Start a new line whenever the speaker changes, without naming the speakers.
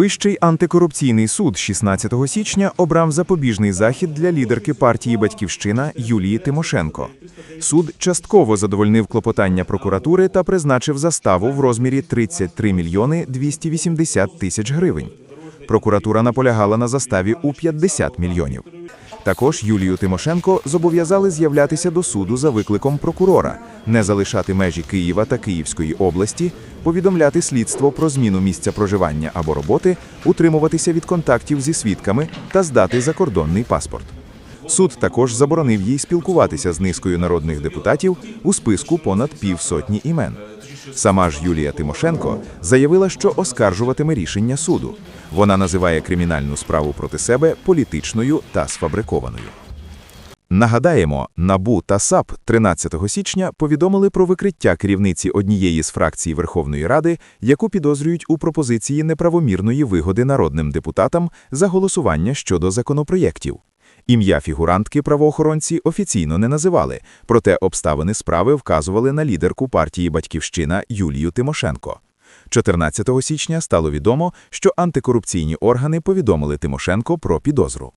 Вищий антикорупційний суд 16 січня обрав запобіжний захід для лідерки партії Батьківщина Юлії Тимошенко. Суд частково задовольнив клопотання прокуратури та призначив заставу в розмірі 33 мільйони 280 тисяч гривень. Прокуратура наполягала на заставі у 50 мільйонів. Також Юлію Тимошенко зобов'язали з'являтися до суду за викликом прокурора, не залишати межі Києва та Київської області, повідомляти слідство про зміну місця проживання або роботи, утримуватися від контактів зі свідками та здати закордонний паспорт. Суд також заборонив їй спілкуватися з низкою народних депутатів у списку понад півсотні імен. Сама ж Юлія Тимошенко заявила, що оскаржуватиме рішення суду. Вона називає кримінальну справу проти себе політичною та сфабрикованою. Нагадаємо, НАБУ та САП 13 січня повідомили про викриття керівниці однієї з фракцій Верховної Ради, яку підозрюють у пропозиції неправомірної вигоди народним депутатам за голосування щодо законопроєктів. Ім'я фігурантки правоохоронці офіційно не називали, проте обставини справи вказували на лідерку партії Батьківщина Юлію Тимошенко. 14 січня стало відомо, що антикорупційні органи повідомили Тимошенко про підозру.